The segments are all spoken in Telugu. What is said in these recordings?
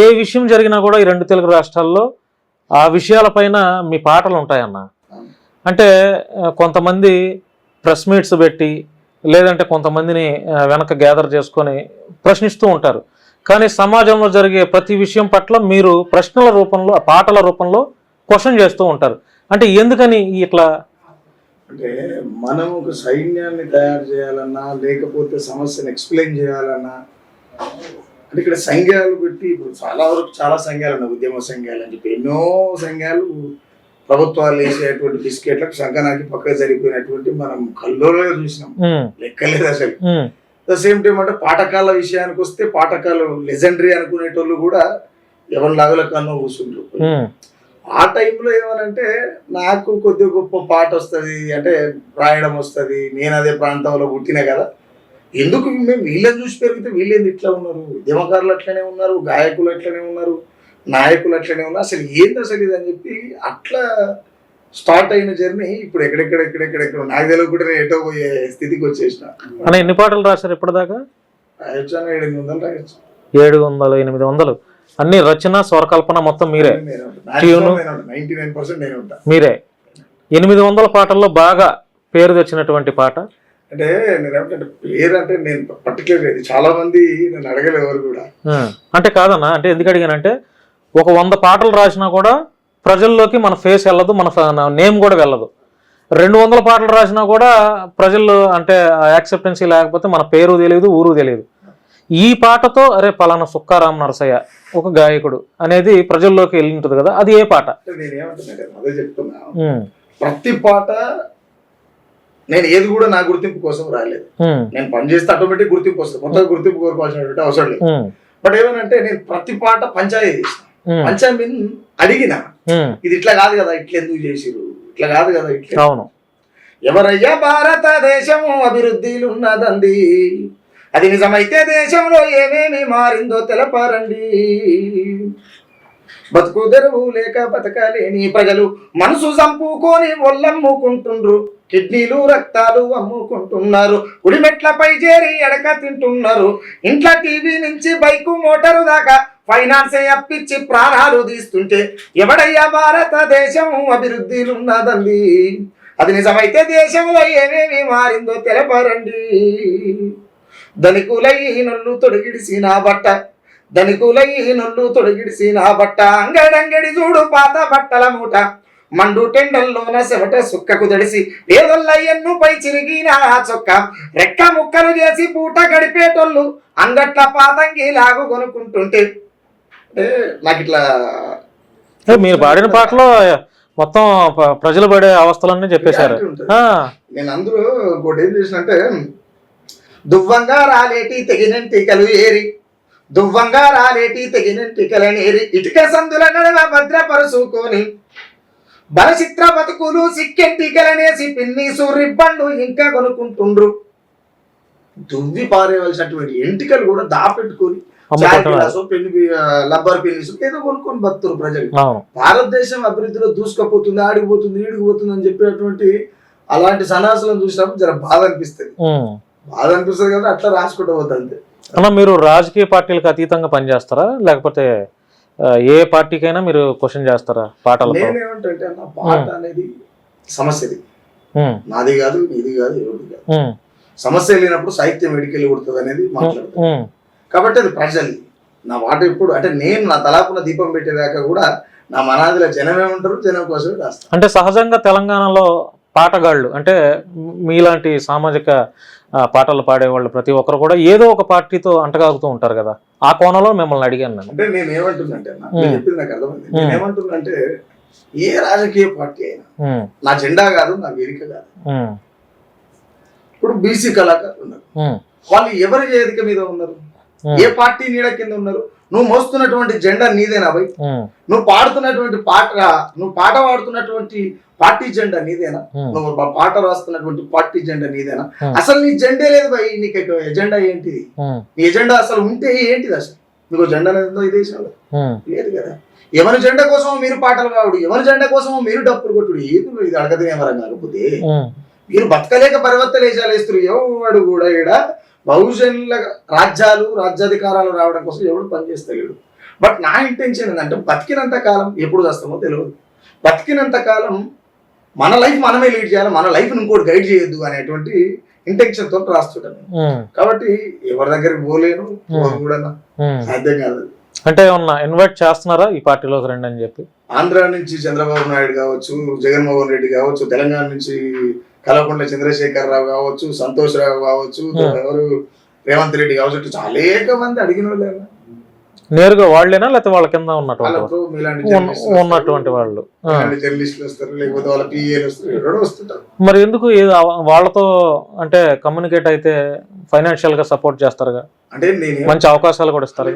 ఏ విషయం జరిగినా కూడా ఈ రెండు తెలుగు రాష్ట్రాల్లో ఆ విషయాలపైన మీ పాటలు ఉంటాయన్న. అంటే కొంతమంది ప్రెస్ మీట్స్ పెట్టి లేదంటే కొంతమందిని వెనక గ్యాదర్ చేసుకొని ప్రశ్నిస్తూ ఉంటారు. కానీ సమాజంలో జరిగే ప్రతి విషయం పట్ల మీరు ప్రశ్నల రూపంలో పాటల రూపంలో క్వశ్చన్ చేస్తూ ఉంటారు. అంటే ఎందుకని ఇట్లా? అంటే మనం ఒక సైన్యాన్ని తయారు చేయాలన్నా లేకపోతే సమస్యను ఎక్స్ప్లెయిన్ చేయాలన్నా అంటే ఇక్కడ సంఘాలు పెట్టి ఇప్పుడు చాలా వరకు చాలా సంఘాలు ఉన్నాయి ఉద్యమ సంఘాలు అని చెప్పి ఎన్నో సంఘాలు ప్రభుత్వాలు వేసేటువంటి బిస్కెట్లకు సంఘనానికి పక్కకు జరిగిపోయినటువంటి మనం కల్లోనే చూసినాం. లెక్కలేదు అసలు. ద సేమ్ టైం అంటే పాఠకాల విషయానికి వస్తే పాఠకాలు లెజెండరీ అనుకునేటోళ్ళు కూడా ఎవరి లాగుల కన్నా కూర్చుంటారు ఆ టైంలో ఏమనంటే నాకు కొద్దిగా గొప్ప పాట వస్తుంది అంటే రాయడం వస్తుంది నేను అదే ప్రాంతంలో పుట్టిన కదా. ఎందుకు మేము వీళ్ళని చూసి పెరిగితే వీళ్ళేంది ఇట్లా ఉన్నారు? ఉద్యమకారులు అట్లనే ఉన్నారు గాయకులు అట్లనే ఉన్నారు నాయకులు అట్లనే ఉన్నారు. అసలు ఏంది అసలు ఇది అని చెప్పి అట్లా స్టార్ట్ అయిన జర్నీ ఇప్పుడు ఎక్కడెక్కడ ఎక్కడెక్కడెక్కడ నాకు తెలియకుండా నేను ఎటో పోయే స్థితికి వచ్చేసిన. అన్న ఎన్ని పాటలు రాశారు ఇప్పటిదాకా? రాయొచ్చు అని ఏడు వందలు రాయొచ్చు. ఏడు వందలు ఎనిమిది వందలు. అన్ని రచన స్వరకల్పన మొత్తం మీరే. Tune. నైన్టీ నైన్ పర్సెంట్ నేను ఉంటా. మీరే. ఎనిమిది వందల పాటల్లో బాగా పేరు తెచ్చినటువంటి పాట. అంటే నేను ఏమంటే పేరు అంటే నేను పర్టికులర్ ఇది చాలా మంది నన్ను అడగలేదు ఎవరు కూడా. అంటే కాదన్న అంటే ఎందుకు అడిగానంటే ఒక వంద పాటలు రాసినా కూడా ప్రజల్లోకి మన ఫేస్ వెళ్ళదు మన నేమ్ కూడా వెళ్ళదు. రెండు వందల పాటలు రాసినా కూడా ప్రజలు అంటే యాక్సెప్టెన్సీ లేకపోతే మన పేరు తెలియదు ఊరు తెలియదు. ఈ పాటతో అరే పలానా సుక్కారాం నరసయ్య ఒక గాయకుడు అనేది ప్రజల్లోకి వెళ్ళి ఉంటుంది కదా అది ఏ పాట? నేను అదే చెప్తున్నా. ప్రతి పాట నేను ఏది కూడా నా గుర్తింపు కోసం రాలేదు. నేను పని చేస్తే ఆటోమేటిక్ గుర్తింపు వస్తుంది. మొత్తం గుర్తింపు కోరుకోవాల్సినటువంటి అవసరం లేదు. బట్ ఏమనంటే నేను ప్రతి పాట పంచాయతీ చేసిన. ఉమ్, పంచాయతీ మీన్ అడిగిన. ఇది ఇట్లా కాదు కదా ఇట్లా ఎందుకు చేసిరు ఇట్లా కాదు కదా ఇట్లా. అవును. ఎవరయ్యా భారతదేశము అభివృద్ధిలు ఉన్నదండి అది నిజమైతే దేశంలో ఏమేమి మారిందో తెలపారండి. బతుకు తెరువు లేక బతకలేని ప్రజలు మనసు చంపుకొని ఒళ్ళమ్ముకుంటుండ్రు. కిడ్నీలు రక్తాలు అమ్ముకుంటున్నారు. గుడిమెట్లపై చేరి ఎడక తింటున్నారు. ఇంట్లో టీవీ నుంచి బైకు మోటారు దాకా ఫైనాన్స్ అప్పిచ్చి ప్రాణాలు తీస్తుంటే ఎవడయ్యా భారతదేశం అభివృద్ధిలున్నదండి? అది నిజమైతే దేశంలో ఏమేమి మారిందో తెలపరండి. ధనికులై నొల్లు తొడిగిడిసి నా బట్ట ధనికులై నొల్లు తొడిగిడిసి నా బట్ట అంగడంగడి చూడు పాత బట్టల మూట మండు టెండల్లోన సెవట సుక్కకు దడిసి పేదొల్లయ్యన్ను పై చిరిగిన చొక్క రెక్క ముక్కలు చేసి పూట గడిపేటోళ్ళు అంగట్ల పాతంగి లాగు కొనుక్కుంటుంటే. నాకు ఇట్లా మీరు పాడిన పాటలో మొత్తం ప్రజలు పడే అవస్థలన్నీ చెప్పేశారు. నేను అందులో ఇంకోటి ఏం చేసినంటే దువ్వంగా రాలేటి తెగినంటికలు ఏరి దువ్వంగా రాలేటి తెగినంటికలని ఏరి ఇటుక సందుల నడవ భద్రపరుచుకొని బలచిత్ర బతుకులు సిక్కెంటికలనేసి పిన్ని సూరిబ్బండు ఇంకా కొనుక్కుంటుండ్రు. దువ్వి పారేవలసినటువంటి ఎంటికలు కూడా దాపెట్టుకొని లబ్బర్ పెన్నిసు ఏదో కొనుక్కొని బతురు ప్రజలు. భారతదేశం అభివృద్ధిలో దూసుకపోతుంది ఆడిపోతుంది ఈడిపోతుంది అని చెప్పేటువంటి అలాంటి సన్నాసులను చూసినప్పుడు జర బాధ అనిపిస్తుంది. బాధ అనిపిస్తుంది కదా అట్లా రాసుకుంటూ పోతుంది అంతే. అన్న మీరు రాజకీయ పార్టీలకు అతీతంగా పనిచేస్తారా? లేకపోతే ఏ పార్టీకైనా మీరు క్వశ్చన్ చేస్తారా పాటలతో? నేనేమంటే అన్న పాట అనేది సమస్యది. నాది కాదు నీది కాదు ఎవరిది కాదు. సమస్య లేనప్పుడు సాహిత్యం ఎడికెళ్ళి కొడుతుంది అనేది మాట్లాడతాను. ఉమ్, కాబట్టి అది ప్రజల్ని నా మాట ఇప్పుడు అంటే నేను నా తలాపున దీపం పెట్టేదాకా కూడా నా మనాదిలో జనమే ఉంటారు జనం కోసమే రాస్తాను అంటే సహజంగా తెలంగాణలో పాటగాళ్ళు అంటే మీలాంటి సామాజిక పాటలు పాడేవాళ్ళు ప్రతి ఒక్కరు కూడా ఏదో ఒక పార్టీతో అంటగాగుతూ ఉంటారు కదా. ఆ కోణంలో మిమ్మల్ని అడిగాను నేను. అంటే నేను ఏమంటున్నంటే అన్న, మ్మ్. నేను చెప్పింది నాకు అర్థమైంది. మ్మ్. నేను ఏమంటున్నంటే ఏ రాజకీయ పార్టీ అయినా నా జెండా కాదు నా వేదిక కాదు. ఇప్పుడు బీసీ కళాకారులు ఉన్నారు. వాళ్ళు ఎవరి వేదిక మీద ఉన్నారు? ఏ పార్టీ నీడ కింద ఉన్నారు? నువ్వు మోస్తున్నటువంటి జెండా నీదేనా భయ్ నువ్వు పాడుతున్నటువంటి పాట నువ్వు పాట పాడుతున్నటువంటి పార్టీ జెండా నీదేనా? ఉమ్, నువ్వు పాట రాస్తున్నటువంటి పార్టీ జెండా నీదేనా? Hmm. అసలు నీ జెండే లేదు భయ్ నీకు ఎజెండా ఏంటిది ఉమ్, నీ ఎజెండా అసలు ఉంటే ఏంటిది అసలు? నీకు జెండా లేదో ఈ దేశంలో లేదు కదా. ఎవరి జెండా కోసం మీరు పాటలు కావుడు ఎవరి జెండా కోసం మీరు డప్పులు కొట్టుడు ఏది ఇది అడగదే వరం కాకపోతే. మీరు బతకలేక పరివర్తన వేషాలు వేస్తారు ఎవడు కూడా ఈడ బహుజనుల రాజ్యాలు రాజ్యాధికారాలు రావడం కోసం ఎవడు పనిచేస్తలేడు బట్ నా ఇంటెన్షన్ ఏంటంటే బతికినంత కాలం ఎప్పుడు వస్తామో తెలియదు బతికినంత కాలం మన లైఫ్ మనమే లీడ్ చేయాలి మన లైఫ్ ఇంకోటి గైడ్ చేయొద్దు అనేటువంటి ఇంటెన్షన్ తోటి రాస్తుంటాను కాబట్టి ఎవరి దగ్గరికి పోలేను కూడా. సాధ్యం కాదు. అంటే ఏమన్నా ఇన్వైట్ చేస్తున్నారా ఈ పార్టీలోకి రండి అని చెప్పి? ఆంధ్ర నుంచి చంద్రబాబు నాయుడు కావచ్చు జగన్మోహన్ రెడ్డి కావచ్చు తెలంగాణ నుంచి కల్వకుంట్ల చంద్రశేఖర్ రావు కావచ్చు సంతోష్ రావు కావచ్చు. ఎవరు రేవంత్ రెడ్డి కావచ్చు అనేక మంది అడిగిన వాళ్ళే నేరుగా వాళ్ళేనా లేకపోతే వాళ్ళ కింద ఉన్నటువంటి ఉన్నటువంటి వాళ్ళు. మరి ఎందుకు వాళ్ళతో అంటే కమ్యూనికేట్ అయితే ఫైనాన్షియల్గా సపోర్ట్ చేస్తారుగా? అంటే నేను మంచి అవకాశాలు కూడా ఇస్తారు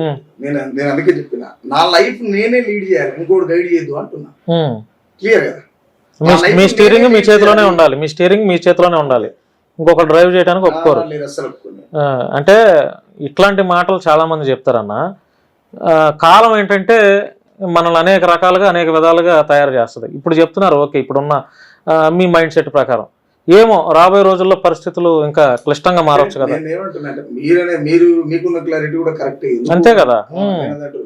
ఉమ్, నేను నేను అందుకే చెప్పిన. నా లైఫ్ నేనే లీడ్ చేయాలి ఇంకోటి గైడ్ చేయొద్దు అంటున్నా. ఉమ్. క్లియర్ కదా? మీ స్టీరింగ్ మీ చేతిలోనే. ఉండాలి. మీ స్టీరింగ్ మీ చేతిలోనే ఉండాలి. ఇంకొకరు డ్రైవ్ చేయడానికి ఒప్పుకోరు. ఆ, అంటే ఇట్లాంటి మాటలు చాలా మంది చెప్తారన్న. ఆ, కాలం ఏంటంటే మనల్ని అనేక రకాలుగా అనేక విధాలుగా తయారు చేస్తుంది. ఇప్పుడు చెప్తున్నారు ఓకే ఇప్పుడున్న మీ మైండ్ సెట్ ప్రకారం. ఏమో రాబోయే రోజుల్లో పరిస్థితులు ఇంకా క్లిష్టంగా మారవచ్చు కదా. మీరనే మీరు మీకున్న క్లారిటీ కూడా కరెక్ట్ అంతే కదా.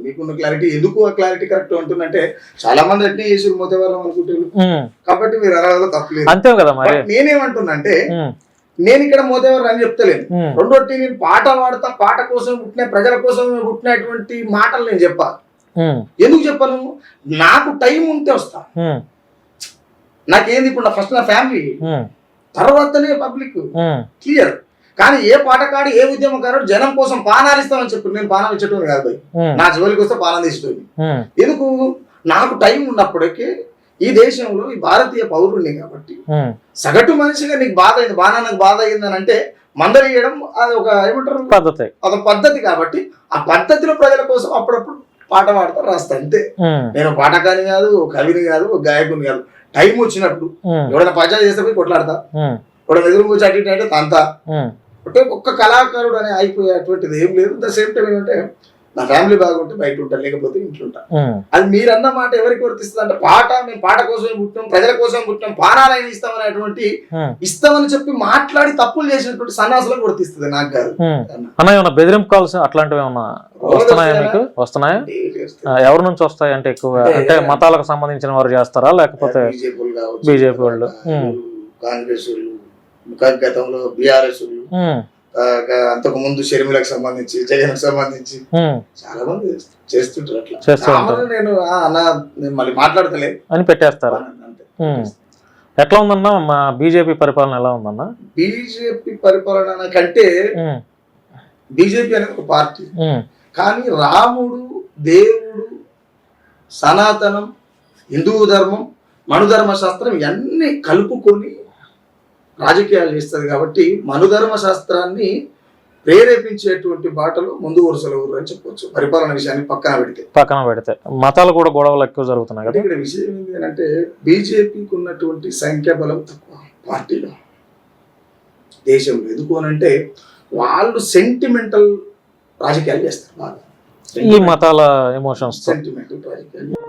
మీకున్న క్లారిటీ ఎందుకు ఆ క్లారిటీ కరెక్ట్ ఉంటుందంటే చాలా మంది అట్నే చేసి మొత్తం వాళ్ళం అనుకుంటారు కాబట్టి మీరు అలా తప్పలేదు అంతే కదా మరి. నేనేమంటున్నా అంటే నేను ఇక్కడ మోదేవర్ అని చెప్తలేను. రెండోటి నేను పాట పాడతా పాట కోసం పుట్టిన ప్రజల కోసం పుట్టినటువంటి మాటలు నేను చెప్పా ఉమ్, ఎందుకు చెప్పను నాకు టైం ఉంటే వస్తా. నాకేంది ఇప్పుడు నా ఫస్ట్ నా ఫ్యామిలీ? తర్వాతనే పబ్లిక్. క్లియర్. కానీ ఏ పాటకాడు ఏ ఉద్యమకారుడు జనం కోసం పానాలు ఇస్తామని చెప్పి నేను పానాలు ఇచ్చేటోని కాదు నా జోలికి వస్తే పానం తీసేటోని ఎందుకు? నాకు టైం ఉన్నప్పటికీ ఈ దేశంలో ఈ భారతీయ పౌరుణ్ణి కాబట్టి. సగటు మనిషిగా నీకు బాధ అయింది బాగా నాకు బాధ అయింది అని అంటే మందలియడం అది ఒక ఏమంటారు? పద్ధతి. అదొక పద్ధతి కాబట్టి ఆ పద్ధతిలో ప్రజల కోసం అప్పుడప్పుడు పాట పాడతా రాస్తా అంతే. నేను పాటకాని కాదు కవిని కాదు గాయకుని కాదు. టైం వచ్చినప్పుడు ఎవడైనా పంచాయతీ చేస్తే పోయి కొట్లాడతా. ఎవడైనా ఎదురు కూర్చో అటు తంతా. ఉమ్, అంటే ఒక్క కళాకారుడు అని అయిపోయేటువంటిది ఏం లేదు. ద సేమ్ టైం ఏంటంటే నా ఫ్యామిలీ బాగుంటే బయట ఉంటా లేకపోతే ఇంట్లో ఉంటా. ఉమ్. అది మీరు అన్న మాట ఎవరికి వర్తిస్తుంది అంటే పాట మేము పాట కోసమే పుట్టినాం ప్రజల కోసం పుట్టినాం పానాలైన ఇస్తామనేటువంటి ఉమ్, ఇస్తామని చెప్పి మాట్లాడి తప్పులు చేసినటువంటి సన్నాసులకు వర్తిస్తుంది నాకు కాదు. అన్న. ఏమన్నా బెదిరింపు కాల్స్ అట్లాంటివి ఏమన్నా వస్తున్నాయా మీకు? వస్తున్నాయా? ఎవరి నుంచి వస్తాయి అంటే ఎక్కువ అంటే మతాలకు సంబంధించిన వారు చేస్తారా? లేకపోతే బీజేపీ వాళ్ళు. కాంగ్రెస్ గతంలో బీఆర్ఎస్ వాళ్ళు ఉమ్, ఆ, అంతకు ముందు షర్మిలకు సంబంధించి జగన్ సంబంధించి చాలా మంది చేస్తుంటారు అట్లా. నేను అన్న మళ్ళీ మాట్లాడతలే. అని పెట్టేస్తారు. ఎట్లా ఉందన్న మా బీజేపీ పరిపాలన ఎలా ఉందన్న? బీజేపీ పరిపాలన కంటే బీజేపీ అనేది ఒక పార్టీ. కానీ రాముడు దేవుడు సనాతనం హిందూ ధర్మం మనుధర్మ శాస్త్రం ఇవన్నీ కలుపుకొని రాజకీయాలు చేస్తుంది కాబట్టి మనుధర్మ శాస్త్రాన్ని ప్రేరేపించేటువంటి బాటలు ముందు వరుసలో ఊరు అని చెప్పొచ్చు. పరిపాలన విషయాన్ని పక్కన పెడితే. పక్కన పెడితే. మతాలు కూడా గొడవలు ఎక్కువ జరుగుతున్నాయి కదా. ఇక్కడ విషయం ఏంటి అంటే బీజేపీకి ఉన్నటువంటి సంఖ్యాబలం తక్కువ పార్టీలో. దేశంలో ఎందుకు అని అంటే వాళ్ళు సెంటిమెంటల్ రాజకీయాలు చేస్తారు బాగా. ఈ మతాల ఎమోషన్స్ సెంటిమెంటల్ రాజకీయాలు.